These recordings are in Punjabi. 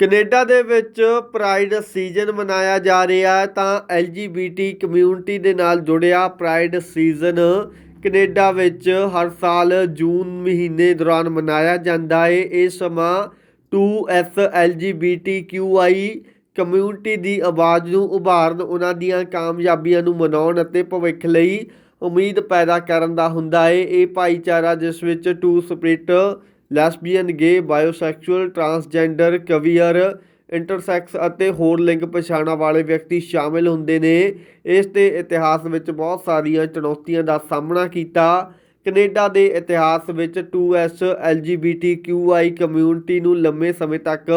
ਕੈਨੇਡਾ ਦੇ ਵਿੱਚ ਪ੍ਰਾਈਡ ਸੀਜ਼ਨ ਮਨਾਇਆ ਜਾ ਰਿਹਾ ਹੈ, ਤਾਂ LGBT ਕਮਿਊਨਿਟੀ ਦੇ ਨਾਲ ਜੁੜਿਆ ਪ੍ਰਾਈਡ ਸੀਜ਼ਨ ਕੈਨੇਡਾ ਵਿੱਚ ਹਰ ਸਾਲ ਜੂਨ ਮਹੀਨੇ ਦੌਰਾਨ ਮਨਾਇਆ ਜਾਂਦਾ ਹੈ। ਇਹ ਸਮਾਂ 2S LGBTQI ਕਮਿਊਨਿਟੀ ਦੀ ਆਵਾਜ਼ ਨੂੰ ਉਭਾਰਨ, ਉਹਨਾਂ ਦੀਆਂ ਕਾਮਯਾਬੀਆਂ ਨੂੰ ਮਨਾਉਣ ਅਤੇ ਭਵਿੱਖ ਲਈ ਉਮੀਦ ਪੈਦਾ ਕਰਨ ਦਾ ਹੁੰਦਾ ਹੈ। ਇਹ ਭਾਈਚਾਰਾ ਜਿਸ ਵਿੱਚ ਟੂ ਸਪਿਰਿਟ ਲੈਸਬੀਅਨ ਗੇ ਬਾਇਓਸੈਕਸ਼ੁਅਲ, ਟਰਾਂਸਜੈਂਡਰ, ਕਵੀਅਰ, ਇੰਟਰਸੈਕਸ ਅਤੇ ਹੋਰ ਲਿੰਗ ਪਛਾਣਾਂ ਵਾਲੇ ਵਿਅਕਤੀ ਸ਼ਾਮਿਲ ਹੁੰਦੇ ਨੇ। ਇਸ ਦੇ ਇਤਿਹਾਸ ਵਿੱਚ ਬਹੁਤ ਸਾਰੀਆਂ ਚੁਣੌਤੀਆਂ ਦਾ ਸਾਹਮਣਾ ਕੀਤਾ। ਕੈਨੇਡਾ ਦੇ ਇਤਿਹਾਸ ਵਿੱਚ 2S LGBTQI ਕਮਿਊਨਿਟੀ ਨੂੰ ਲੰਮੇ ਸਮੇਂ ਤੱਕ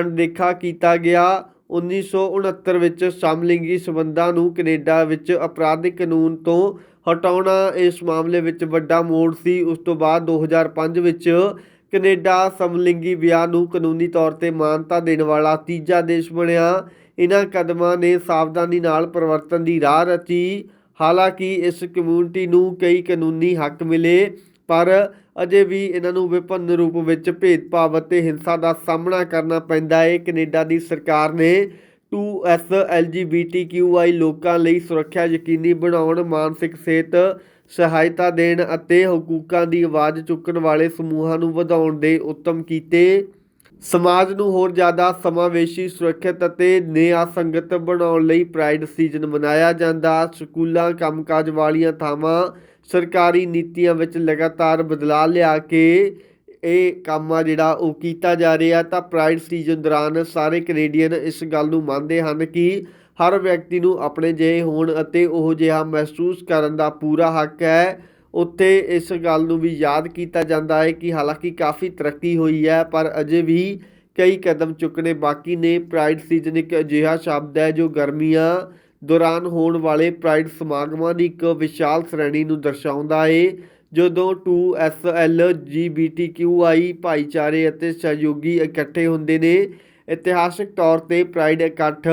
ਅਣਦੇਖਾ ਕੀਤਾ ਗਿਆ। 1969 ਵਿੱਚ ਸਮਲਿੰਗੀ ਸੰਬੰਧਾਂ ਨੂੰ ਕੈਨੇਡਾ ਵਿੱਚ ਅਪਰਾਧਿਕ ਕਾਨੂੰਨ ਤੋਂ ਹਟਾਉਣਾ ਇਸ ਮਾਮਲੇ ਵਿੱਚ ਵੱਡਾ ਮੋੜ ਸੀ। ਉਸ ਤੋਂ ਬਾਅਦ 2005 ਵਿੱਚ ਕੈਨੇਡਾ ਸਮਲਿੰਗੀ ਵਿਆਹ ਨੂੰ ਕਾਨੂੰਨੀ ਤੌਰ ਤੇ ਮਾਨਤਾ ਦੇਣ ਵਾਲਾ ਤੀਜਾ ਦੇਸ਼ ਬਣਿਆ। ਇਹਨਾਂ ਕਦਮਾਂ ਨੇ ਸਾਵਧਾਨੀ ਨਾਲ ਪਰਿਵਰਤਨ ਦੀ ਰਾਹ ਰਚੀ। ਹਾਲਾਂਕਿ ਇਸ ਕਮਿਊਨਿਟੀ ਨੂੰ ਕਈ ਕਾਨੂੰਨੀ ਹੱਕ ਮਿਲੇ, ਪਰ ਅਜੇ ਵੀ ਇਹਨਾਂ ਨੂੰ ਵਿਭਿੰਨ ਰੂਪ ਵਿੱਚ ਭੇਦਭਾਵ ਅਤੇ ਹਿੰਸਾ ਦਾ ਸਾਹਮਣਾ ਕਰਨਾ ਪੈਂਦਾ ਹੈ। ਕੈਨੇਡਾ ਦੀ ਸਰਕਾਰ ਨੇ ਟੂ 2S LGBTQI ਲੋਕਾਂ ਲਈ ਸੁਰੱਖਿਆ ਯਕੀਨੀ ਬਣਾਉਣ, ਮਾਨਸਿਕ ਸਿਹਤ ਸਹਾਇਤਾ ਦੇਣ ਅਤੇ ਹਕੂਕਾਂ ਦੀ ਆਵਾਜ਼ ਚੁੱਕਣ ਵਾਲੇ ਸਮੂਹਾਂ ਨੂੰ ਵਧਾਉਣ ਦੇ ਉਤਮ ਕੀਤੇ। ਸਮਾਜ ਨੂੰ ਹੋਰ ਜ਼ਿਆਦਾ ਸਮਾਵੇਸ਼ੀ, ਸੁਰੱਖਿਅਤ ਅਤੇ ਨਿਆਂ ਸੰਗਤ ਬਣਾਉਣ ਲਈ ਪ੍ਰਾਈਡ ਸੀਜ਼ਨ ਮਨਾਇਆ ਜਾਂਦਾ। ਸਕੂਲਾਂ, ਕੰਮਕਾਜ ਵਾਲੀਆਂ ਥਾਵਾਂ ਸਰਕਾਰੀ ਨੀਤੀਆਂ ਵਿੱਚ ਲਗਾਤਾਰ ਬਦਲਾਅ ਲਿਆ ਕੇ ਇਹ ਕੰਮ ਆ ਜਿਹੜਾ ਉਹ ਕੀਤਾ ਜਾ ਰਿਹਾ ਤਾਂ ਪ੍ਰਾਈਡ ਸੀਜ਼ਨ ਦੌਰਾਨ ਸਾਰੇ ਕੈਨੇਡੀਅਨ ਇਸ ਗੱਲ ਨੂੰ ਮੰਨਦੇ ਹਨ ਕਿ ਹਰ ਵਿਅਕਤੀ ਨੂੰ ਆਪਣੇ ਜਿਹੇ ਹੋਣ ਅਤੇ ਉਹ ਜਿਹਾ ਮਹਿਸੂਸ ਕਰਨ ਦਾ ਪੂਰਾ ਹੱਕ ਹੈ। ਉੱਥੇ ਇਸ ਗੱਲ ਨੂੰ ਵੀ ਯਾਦ ਕੀਤਾ ਜਾਂਦਾ ਹੈ ਕਿ ਹਾਲਾਂਕਿ ਕਾਫੀ ਤਰੱਕੀ ਹੋਈ ਹੈ, ਪਰ ਅਜੇ ਵੀ ਕਈ ਕਦਮ ਚੁੱਕਣੇ ਬਾਕੀ ਨੇ। ਪ੍ਰਾਈਡ ਸੀਜ਼ਨ ਇੱਕ ਅਜਿਹਾ ਸ਼ਬਦ ਹੈ ਜੋ ਗਰਮੀਆਂ ਦੌਰਾਨ ਹੋਣ ਵਾਲੇ ਪ੍ਰਾਈਡ ਸਮਾਗਮਾਂ ਦੀ ਇੱਕ ਵਿਸ਼ਾਲ ਸ਼੍ਰੇਣੀ ਨੂੰ ਦਰਸਾਉਂਦਾ ਹੈ। ਜਦੋਂ two S L G B T Q I ਭਾਈਚਾਰੇ ਅਤੇ ਸਹਿਯੋਗੀ ਇਕੱਠੇ ਹੁੰਦੇ ਨੇ, ਇਤਿਹਾਸਕ ਤੌਰ ਤੇ ਪ੍ਰਾਈਡ ਇਕੱਠ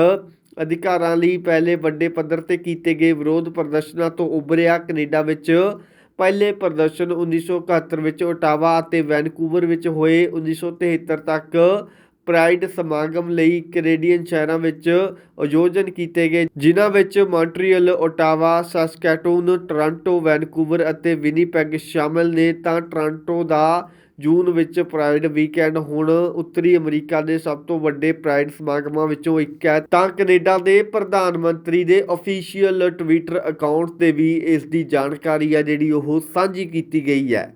ਅਧਿਕਾਰਾਂ ਲਈ ਪਹਿਲੇ ਵੱਡੇ ਪੱਧਰ ਤੇ ਕੀਤੇ ਗਏ ਵਿਰੋਧ ਪ੍ਰਦਰਸ਼ਨਾਂ ਤੋਂ ਉਭਰਿਆ ਕੈਨੇਡਾ ਵਿੱਚ। ਪਹਿਲੇ ਪ੍ਰਦਰਸ਼ਨ 1971 ਵਿੱਚ ਓਟਾਵਾ ਅਤੇ ਵੈਨਕੂਵਰ ਵਿੱਚ ਹੋਏ 1973 ਤੱਕ ਪ੍ਰਾਈਡ ਸਮਾਗਮ ਲਈ ਕੈਨੇਡੀਅਨ ਸ਼ਹਿਰਾਂ ਵਿੱਚ ਆਯੋਜਨ ਕੀਤੇ ਗਏ, ਜਿਨ੍ਹਾਂ ਵਿੱਚ Montreal, Ottawa, Saskatoon, Toronto, Vancouver ਅਤੇ ਵਿਨੀਪੈਗ ਸ਼ਾਮਲ ਨੇ। ਤਾਂ ਟੋਰਾਂਟੋ ਦਾ ਜੂਨ ਵਿੱਚ ਪ੍ਰਾਈਡ ਵੀਕਐਂਡ ਹੁਣ ਉੱਤਰੀ ਅਮਰੀਕਾ ਦੇ ਸਭ ਤੋਂ ਵੱਡੇ ਪ੍ਰਾਈਡ ਸਮਾਗਮਾਂ ਵਿੱਚੋਂ ਇੱਕ ਹੈ। ਤਾਂ ਕੈਨੇਡਾ ਦੇ ਪ੍ਰਧਾਨ ਮੰਤਰੀ ਦੇ ਅਫੀਸ਼ੀਅਲ ਟਵਿੱਟਰ ਅਕਾਊਂਟ ਤੇ ਵੀ ਇਸ ਦੀ ਜਾਣਕਾਰੀ ਹੈ, ਜਿਹੜੀ ਉਹ ਸਾਂਝੀ ਕੀਤੀ ਗਈ ਹੈ।